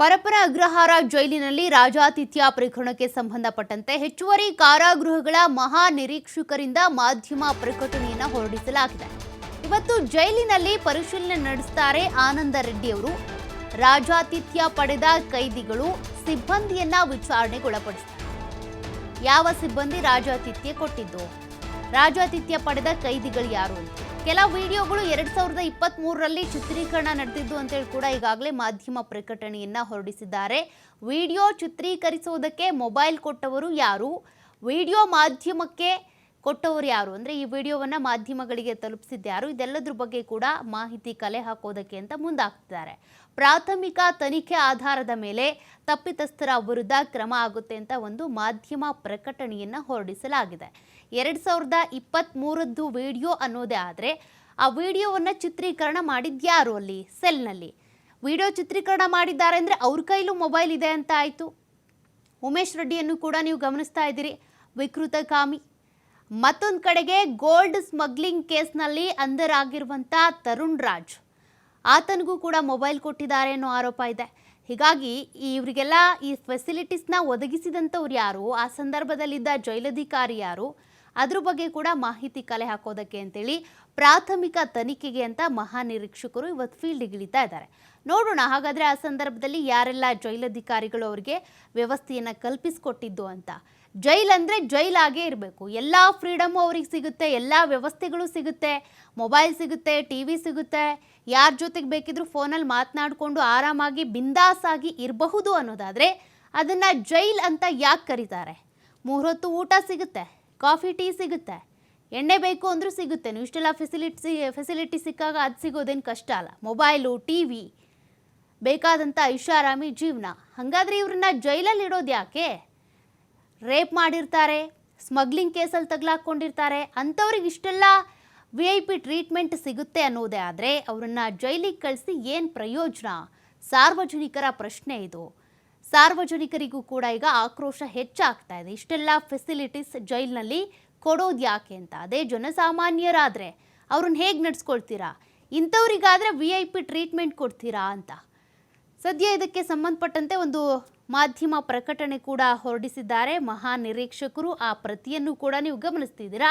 ಪರಪರ ಅಗ್ರಹಾರ ಜೈಲಿನಲ್ಲಿ ರಾಜಾತಿಥ್ಯ ಪ್ರಕರಣಕ್ಕೆ ಸಂಬಂಧಪಟ್ಟಂತೆ ಹೆಚ್ಚುವರಿ ಕಾರಾಗೃಹಗಳ ಮಹಾ ನಿರೀಕ್ಷಕರಿಂದ ಮಾಧ್ಯಮ ಪ್ರಕಟಣೆಯನ್ನು ಹೊರಡಿಸಲಾಗಿದೆ. ಇವತ್ತು ಜೈಲಿನಲ್ಲಿ ಪರಿಶೀಲನೆ ನಡೆಸುತ್ತಾರೆ ಆನಂದ ರೆಡ್ಡಿ ಅವರು ರಾಜಾತಿಥ್ಯ ಪಡೆದ ಕೈದಿಗಳು ಸಿಬ್ಬಂದಿಯನ್ನ ವಿಚಾರಣೆಗೊಳಪಡಿಸಿದ್ದಾರೆ ಯಾವ ಸಿಬ್ಬಂದಿ ರಾಜಾತಿಥ್ಯ ಕೊಟ್ಟಿದ್ದು? ರಾಜಾತಿಥ್ಯ ಪಡೆದ ಕೈದಿಗಳು ಯಾರು ಅಂತ. ಕೆಲ ವಿಡಿಯೋಗಳು ಎರಡ್ ಸಾವಿರದ ಇಪ್ಪತ್ತ್ ಮೂರರಲ್ಲಿ ಚಿತ್ರೀಕರಣ ನಡೆದಿದ್ದು ಅಂತೇಳಿ ಕೂಡ ಈಗಾಗಲೇ ಮಾಧ್ಯಮ ಪ್ರಕಟಣೆಯನ್ನ ಹೊರಡಿಸಿದ್ದಾರೆ. ವಿಡಿಯೋ ಚಿತ್ರೀಕರಿಸುವುದಕ್ಕೆ ಮೊಬೈಲ್ ಕೊಟ್ಟವರು ಯಾರು? ವಿಡಿಯೋ ಮಾಧ್ಯಮಕ್ಕೆ ಕೊಟ್ಟವರು ಯಾರು? ಅಂದರೆ ಈ ವಿಡಿಯೋವನ್ನು ಮಾಧ್ಯಮಗಳಿಗೆ ತಲುಪಿಸಿದ್ಯಾರು ಇದೆಲ್ಲದ್ರ ಬಗ್ಗೆ ಕೂಡ ಮಾಹಿತಿ ಕಲೆ ಹಾಕೋದಕ್ಕೆ ಅಂತ ಮುಂದಾಗ್ತಿದ್ದಾರೆ. ಪ್ರಾಥಮಿಕ ತನಿಖೆ ಆಧಾರದ ಮೇಲೆ ತಪ್ಪಿತಸ್ಥರ ವಿರುದ್ಧ ಕ್ರಮ ಆಗುತ್ತೆ ಅಂತ ಒಂದು ಮಾಧ್ಯಮ ಪ್ರಕಟಣೆಯನ್ನು ಹೊರಡಿಸಲಾಗಿದೆ. ಎರಡು ಸಾವಿರದ ಇಪ್ಪತ್ತ್ಮೂರದ್ದು ವಿಡಿಯೋ ಅನ್ನೋದೇ ಆದರೆ, ಆ ವಿಡಿಯೋವನ್ನು ಚಿತ್ರೀಕರಣ ಮಾಡಿದ್ಯಾರು ಅಲ್ಲಿ? ಸೆಲ್ನಲ್ಲಿ. ವಿಡಿಯೋ ಚಿತ್ರೀಕರಣ ಮಾಡಿದ್ದಾರೆ ಅಂದರೆ ಅವ್ರ ಕೈಲೂ ಮೊಬೈಲ್ ಇದೆ ಅಂತ ಆಯಿತು. ಉಮೇಶ್ ರೆಡ್ಡಿಯನ್ನು ಕೂಡ ನೀವು ಗಮನಿಸ್ತಾ ಇದ್ದೀರಿ. ವಿಕೃತ ಕಾಮಿ. ಮತ್ತೊಂದು ಕಡೆಗೆ ಗೋಲ್ಡ್ ಸ್ಮಗ್ಲಿಂಗ್ ಕೇಸ್ನಲ್ಲಿ ಅಂಧರಾಗಿರುವಂಥ ತರುಣ್ ರಾಜ್. ಆತನಿಗೂ ಕೂಡ ಮೊಬೈಲ್ ಕೊಟ್ಟಿದ್ದಾರೆ ಅನ್ನೋ ಆರೋಪ ಇದೆ. ಹೀಗಾಗಿ ಇವರಿಗೆಲ್ಲ ಈ ಫೆಸಿಲಿಟೀಸ್ನ ಒದಗಿಸಿದಂಥವ್ರು ಯಾರು? ಆ ಸಂದರ್ಭದಲ್ಲಿದ್ದ ಜೈಲಧಿಕಾರಿ ಯಾರು? ಅದ್ರ ಬಗ್ಗೆ ಕೂಡ ಮಾಹಿತಿ ಕಲೆ ಹಾಕೋದಕ್ಕೆ ಅಂತೇಳಿ ಪ್ರಾಥಮಿಕ ತನಿಖೆಗೆ ಅಂತ ಮಹಾನಿರೀಕ್ಷಕರು ಇವತ್ತು ಫೀಲ್ಡ್ ಇಳಿತಾ ಇದ್ದಾರೆ. ನೋಡೋಣ, ಹಾಗಾದರೆ ಆ ಸಂದರ್ಭದಲ್ಲಿ ಯಾರೆಲ್ಲ ಜೈಲಧಿಕಾರಿಗಳು ಅವರಿಗೆ ವ್ಯವಸ್ಥೆಯನ್ನು ಕಲ್ಪಿಸಿಕೊಟ್ಟಿದ್ದು ಅಂತ. ಜೈಲ್ ಅಂದರೆ ಜೈಲಾಗೇ ಇರಬೇಕು. ಎಲ್ಲ ಫ್ರೀಡಮು ಅವ್ರಿಗೆ ಸಿಗುತ್ತೆ, ಎಲ್ಲ ವ್ಯವಸ್ಥೆಗಳು ಸಿಗುತ್ತೆ. ಮೊಬೈಲ್ ಸಿಗುತ್ತೆ ಟಿ ವಿ ಸಿಗುತ್ತೆ. ಯಾರ ಜೊತೆಗೆ ಬೇಕಿದ್ರೂ ಫೋನಲ್ಲಿ ಮಾತನಾಡಿಕೊಂಡು ಆರಾಮಾಗಿ ಬಿಂದಾಸಾಗಿ ಇರಬಹುದು ಅನ್ನೋದಾದರೆ ಅದನ್ನು ಜೈಲ್ ಅಂತ ಯಾಕೆ ಕರೀತಾರೆ? ಮೂರೊತ್ತು ಊಟ ಸಿಗುತ್ತೆ. ಕಾಫಿ, ಟೀ ಸಿಗುತ್ತೆ. ಎಣ್ಣೆ ಬೇಕು ಅಂದರೂ ಸಿಗುತ್ತೆ. ನೀವು ಇಷ್ಟೆಲ್ಲ ಫೆಸಿಲಿಟಿ ಫೆಸಿಲಿಟಿ ಸಿಕ್ಕಾಗ ಅದು ಸಿಗೋದೇನು ಕಷ್ಟ ಅಲ್ಲ. ಮೊಬೈಲು ಟಿ ವಿ ಬೇಕಾದಂಥ ಐಷಾರಾಮಿ ಜೀವನ. ಹಾಗಾದ್ರೆ ಇವ್ರನ್ನ ಜೈಲಲ್ಲಿ ಇಡೋದು ಯಾಕೆ? ರೇಪ್ ಮಾಡಿರ್ತಾರೆ ಸ್ಮಗ್ಲಿಂಗ್ ಕೇಸಲ್ಲಿ ತಗ್ಲಾಕ್ಕೊಂಡಿರ್ತಾರೆ ಅಂಥವ್ರಿಗೆ ಇಷ್ಟೆಲ್ಲ ವಿ ಐ ಪಿ ಟ್ರೀಟ್ಮೆಂಟ್ ಸಿಗುತ್ತೆ ಅನ್ನೋದೇ ಆದರೆ ಅವರನ್ನು ಜೈಲಿಗೆ ಕಳಿಸಿ ಏನು ಪ್ರಯೋಜನ? ಸಾರ್ವಜನಿಕರ ಪ್ರಶ್ನೆ ಇದು. ಸಾರ್ವಜನಿಕರಿಗೂ ಕೂಡ ಈಗ ಆಕ್ರೋಶ ಹೆಚ್ಚಾಗ್ತಾ ಇದೆ. ಇಷ್ಟೆಲ್ಲ ಫೆಸಿಲಿಟೀಸ್ ಜೈಲ್ನಲ್ಲಿ ಕೊಡೋದು ಯಾಕೆ ಅಂತ. ಅದೇ ಜನಸಾಮಾನ್ಯರಾದರೆ ಅವ್ರನ್ನ ಹೇಗೆ ನಡೆಸ್ಕೊಳ್ತೀರಾ? ಇಂಥವ್ರಿಗಾದರೆ ವಿ ಐ ಪಿ ಟ್ರೀಟ್ಮೆಂಟ್ ಕೊಡ್ತೀರಾ ಅಂತ. ಸದ್ಯ ಇದಕ್ಕೆ ಸಂಬಂಧಪಟ್ಟಂತೆ ಒಂದು ಮಾಧ್ಯಮ ಪ್ರಕಟಣೆ ಕೂಡ ಹೊರಡಿಸಿದ್ದಾರೆ. ಮಹಾ ನಿರೀಕ್ಷಕರು ಆ ಪ್ರತಿಯನ್ನು ಕೂಡ ನೀವು ಗಮನಿಸ್ತಿದ್ದೀರಾ?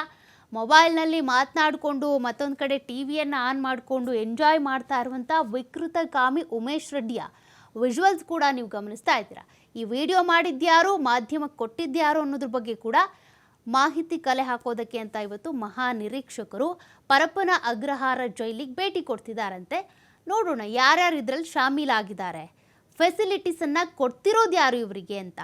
ಮೊಬೈಲ್ನಲ್ಲಿ ಮಾತನಾಡಿಕೊಂಡು ಮತ್ತೊಂದು ಕಡೆ ಟಿ ವಿಯನ್ನು ಆನ್ ಮಾಡಿಕೊಂಡು ಎಂಜಾಯ್ ಮಾಡ್ತಾ ಇರುವಂಥ ವಿಕೃತ ಕಾಮಿ ಉಮೇಶ್ ರೆಡ್ಡಿಯ ವಿಜುವಲ್ಸ್ ಕೂಡ ನೀವು ಗಮನಿಸ್ತಾ ಇದ್ದೀರಾ. ಈ ವಿಡಿಯೋ ಮಾಡಿದ್ಯಾರು ಮಾಧ್ಯಮಕ್ಕೆ ಕೊಟ್ಟಿದ್ಯಾರು ಅನ್ನೋದ್ರ ಬಗ್ಗೆ ಕೂಡ ಮಾಹಿತಿ ಕಲೆ ಹಾಕೋದಕ್ಕೆ ಅಂತ ಇವತ್ತು ಮಹಾ ನಿರೀಕ್ಷಕರು ಪರಪ್ಪನ ಅಗ್ರಹಾರ ಜೈಲಿಗೆ ಭೇಟಿ ಕೊಡ್ತಿದ್ದಾರಂತೆ. ನೋಡೋಣ ಯಾರ್ಯಾರು ಇದರಲ್ಲಿ ಶಾಮೀಲಾಗಿದ್ದಾರೆ. ಫೆಸಿಲಿಟೀಸನ್ನು ಕೊಡ್ತಿರೋದು ಯಾರು ಇವರಿಗೆ ಅಂತ.